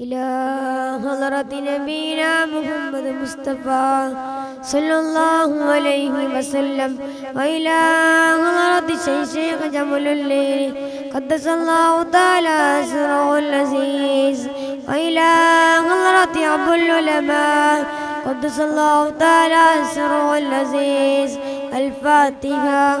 إلى حضرة نبينا محمد مصطفى صلى الله عليه وسلم وإلى حضرة شيخ جمل الليل قدس الله تعالى سره العزيز وإلى حضرة أبو العلماء قدس الله تعالى سره العزيز الفاتحة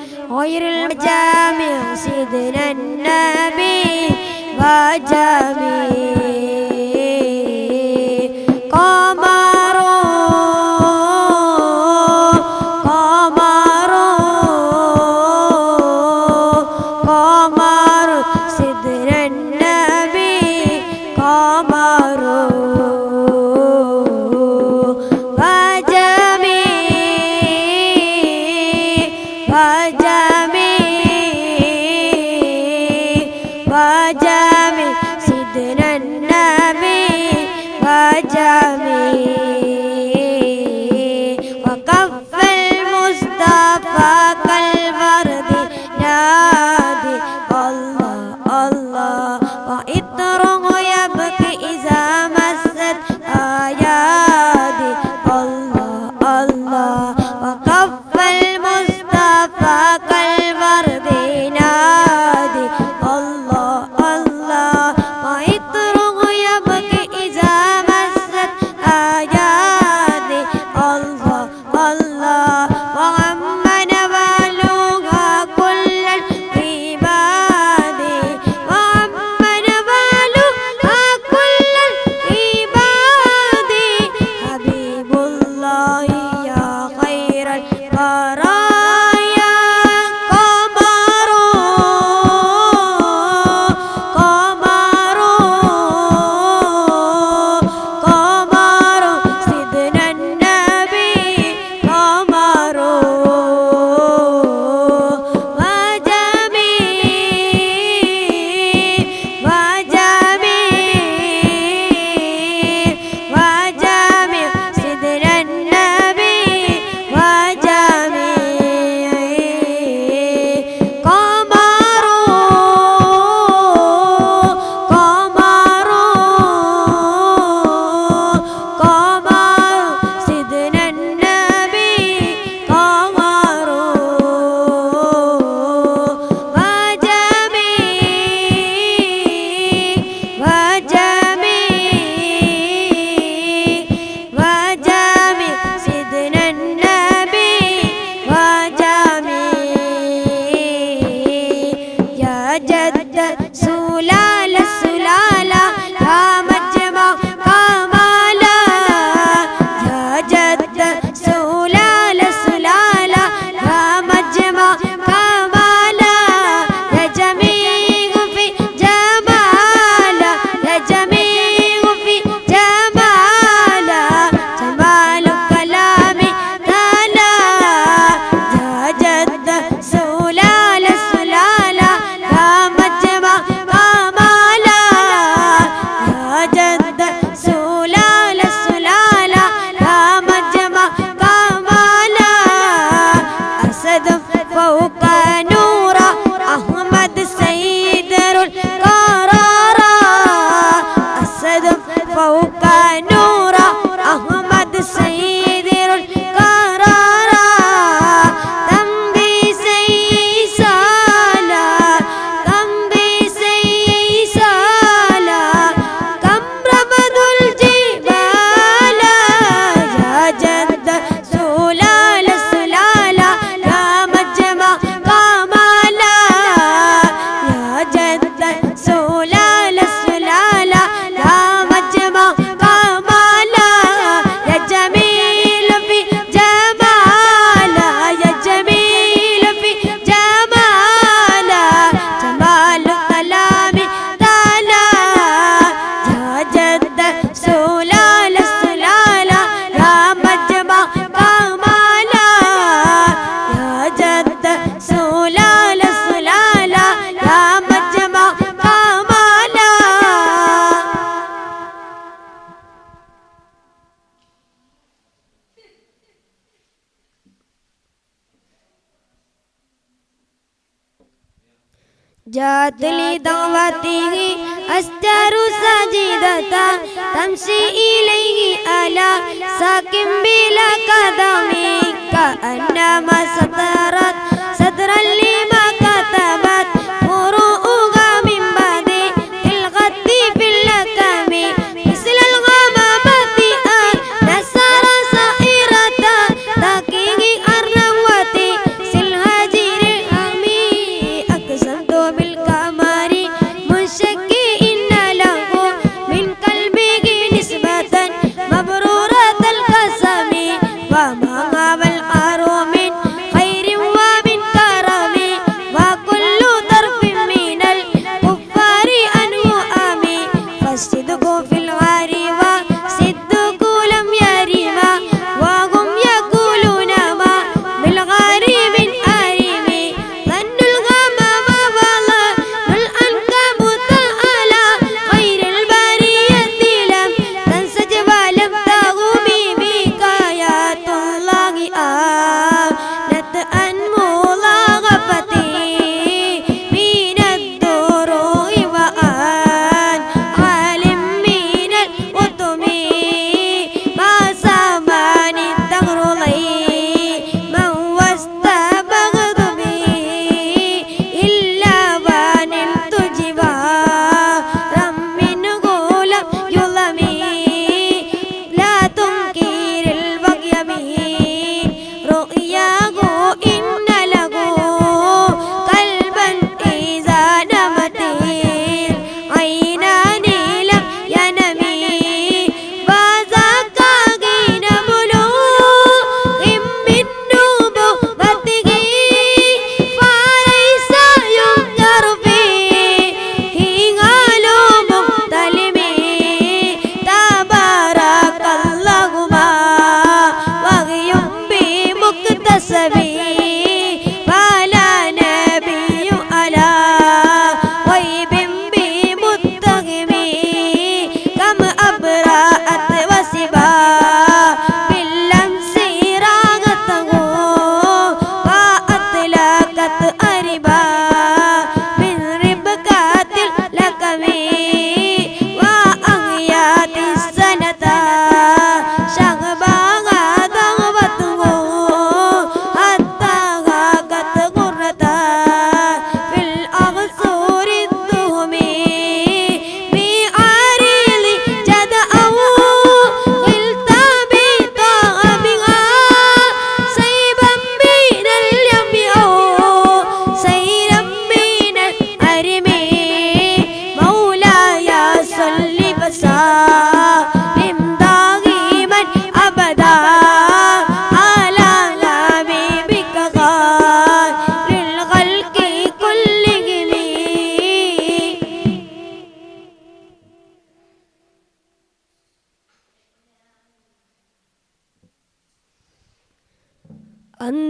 غير الجامع سيدنا النبي وجميل جاتلي دعوته أستر سجدة تمشي إليه ألا ساكن بلا قدمي كأنما سترت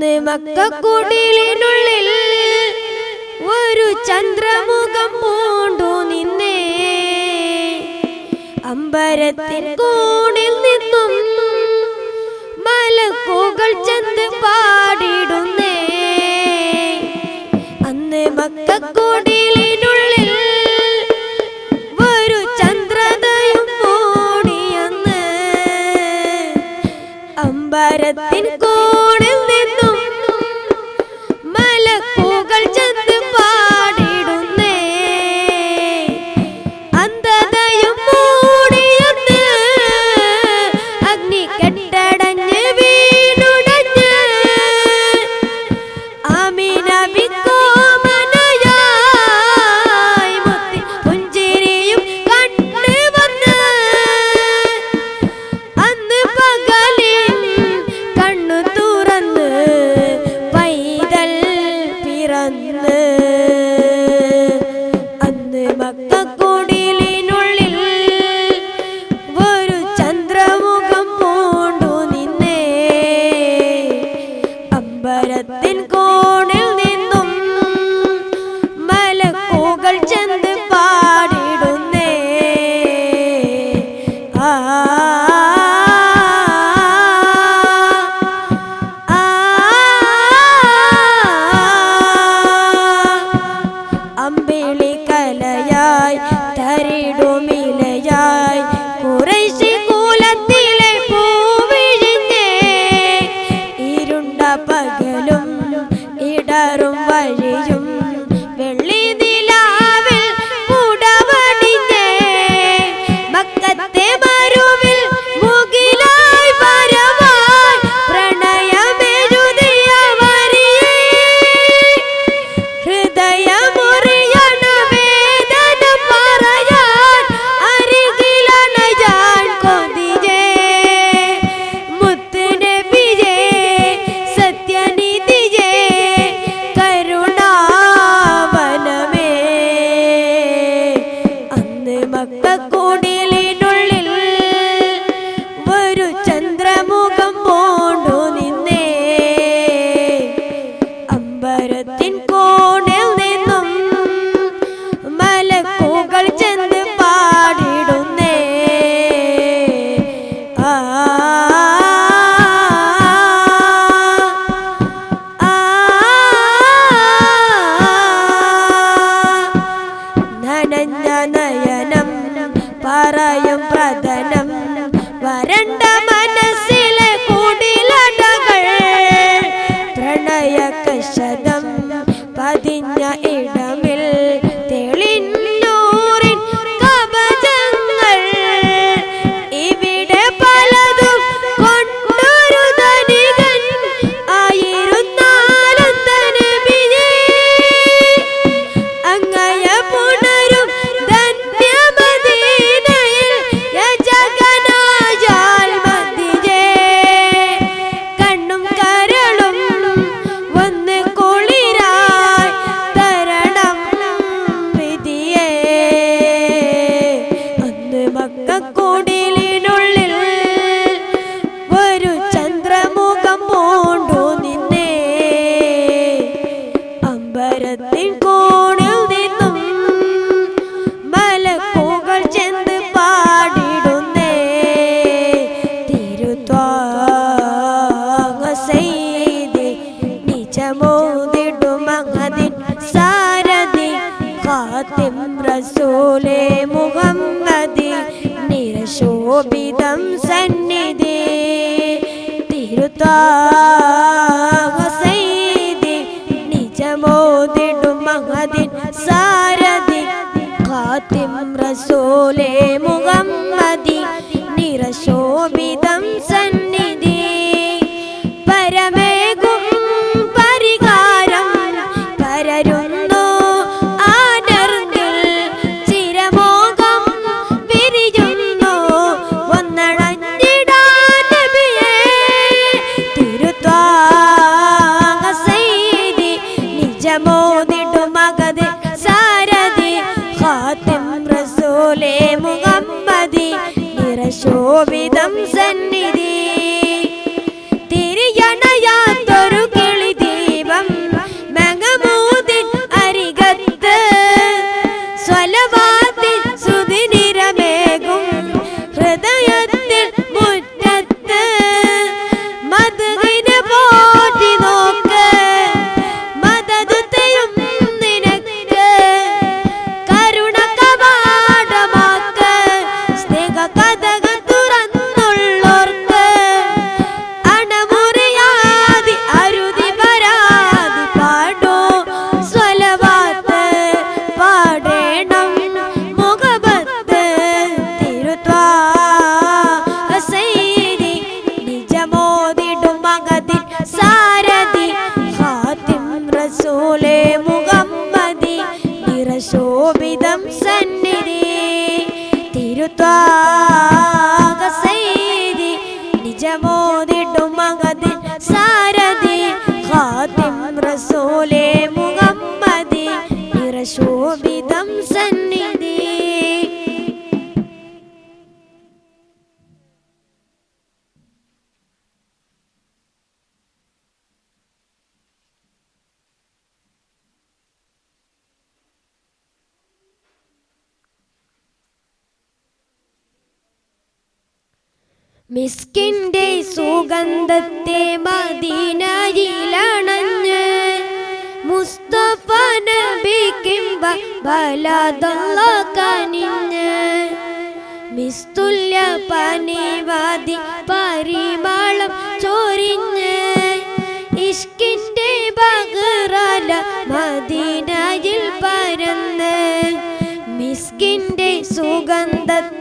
അന്ന് ഒരു ചന്ദ്രമുഖം പൂണ്ടു നിന്നേ. അമ്പരത്തിൽ കൂടിൽ നിന്ന് mi നിൻകൂടിൽ നിന്നും മിസ്കിന്റെ സുഗന്ധത്തെ മദീനരിലണഞ്ഞ് മുസ്തഫ നബിക്കിംബ ബലതല്ല കനിഞ്ഞ് മിസ്തുല്യ പനിവാദി പരിമാളം ചൊരിഞ്ഞ് ഇഷ്കിന്റെ ബഹ്റല മദീനയിൽ പരന്ന് മിസ്കിന്റെ സുഗന്ധത്തെ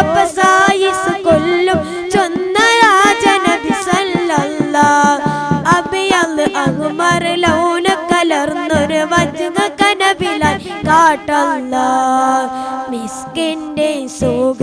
കപ്പസായിസ് കൊല്ലും ചൊന്ന രാജനബി സല്ലല്ലാ അബിയൽ അഹ്മർ ലൗന കലർന്നൊരു വജ്ന കനബിലാൽ കാട്ടല്ല. മിസ്കിന്റെ സുഖ